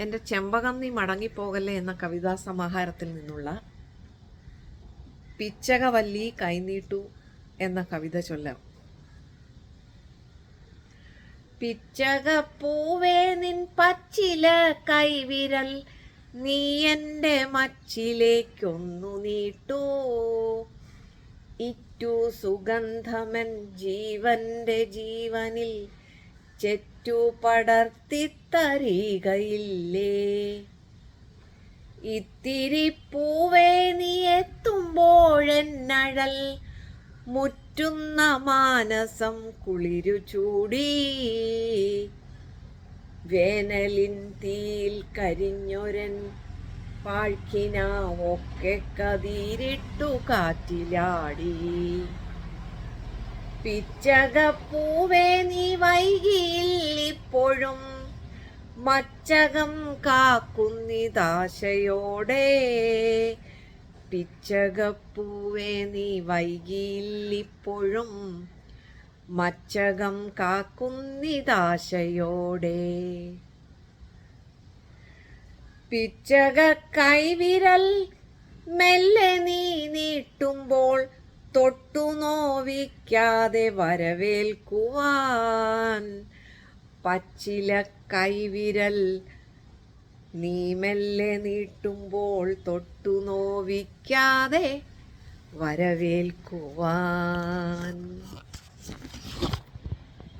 എന്റെ ചെമ്പകം നീ മടങ്ങിപ്പോകല്ലേ എന്ന കവിതാ സമാഹാരത്തിൽ നിന്നുള്ള പിച്ചകവല്ലി കൈനീട്ടു എന്ന കവിത ചൊല്ലാം. പിച്ചകപ്പൂവേ നിൻ പച്ചില കൈവിരൽ നീ എന്റെ മച്ചിലേക്കൊന്നു നീട്ടൂ. ഇറ്റു സുഗന്ധമൻ ജീവന്റെ ജീവനിൽ ചെറ്റു പടർത്തിത്തരികയില്ലേ? ഇത്തിരി പൂവേ നീ എത്തുമ്പോഴെന്നഴൽ മുറ്റുന്ന മാനസം കുളിരു ചൂടി. വേനലിൻ തീയിൽ കരിഞ്ഞൊരൻ പാഴ്ക്കിനാവൊക്കെ കതിരിട്ടു കാറ്റിലാടി. പിച്ചകപ്പൂവേ നീ വൈകിയില്ലിപ്പോഴും മച്ചകം കാക്കുന്നിതാശയോടെ. പിച്ചകപ്പൂവേ നീ വൈകിയില്ലിപ്പോഴും മച്ചകം കാക്കുന്നിതാശയോടെ. പിച്ചക കൈവിരൽ മെല്ലെ നീ നീട്ടുമ്പോൾ തൊട്ടു നോവിക്കാതെ വരവേൽക്കുവാൻ പച്ചില കൈവിരൽ നീ മെല്ലെ നീട്ടുമ്പോൾ തൊട്ടു നോവിക്കാതെ വരവേൽക്കുവാൻ.